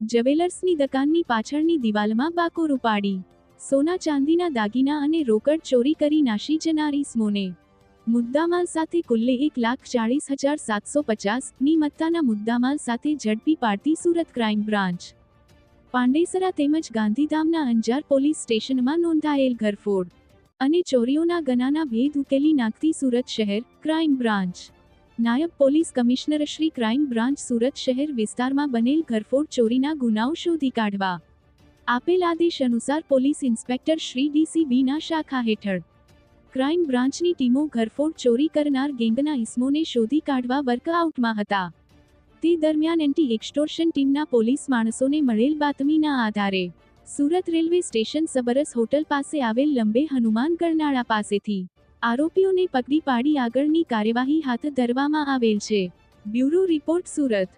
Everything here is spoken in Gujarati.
જવેલર્સની દુકાનની પાછળની દિવાલમાં બાકોર ઉપાડી સોના ચાંદીના દાગીના અને રોકડ ચોરી કરી નાશી જનારી સ્મોને મુદ્દામાલ સાથે કુલ્લે એક લાખ ચાળીસ હજાર સાતસો પચાસની મત્તાના મુદ્દામાલ સાથે ઝડપી પાડતી સુરત ક્રાઇમ બ્રાન્ચ. પાંડેસરા તેમજ ગાંધીધામના અંજાર પોલીસ સ્ટેશનમાં નોંધાયેલ ઘરફોડ. અને ચોરીઓના ગનાના ભેદ ઉકેલી નાખતી સુરત શહેર ક્રાઇમ બ્રાન્ચ. નાયબ police commissioner Shri crime branch Surat શહેર વિસ્તારમાં બનેલ ઘરફોડ ચોરીના ગુનાઓ શોધી કાઢવા. આપેલ આદેશ અનુસાર પોલીસ ઇન્સ્પેક્ટર શ્રી ડીસીબીના શાખા હેઠળ ક્રાઇમ બ્રાન્ચની ટીમો ઘરફોડ ચોરી કરનાર ગેંગના ઇસમોને શોધી કાઢવા વર્કઆઉટમાં હતા. તે દરમિયાન એન્ટી એક્સટોર્શન ટીમના પોલીસ માણસોને મળેલ બાતમીના આધારે Surat railway station Sabras hotel પાસે આવેલ લંબે હનુમાન ગરનાળા પાસેથી આરોપીઓને પકડી પાડી આગળની કાર્યવાહી હાથ ધરવામાં આવેલ છે. Bureau report Surat.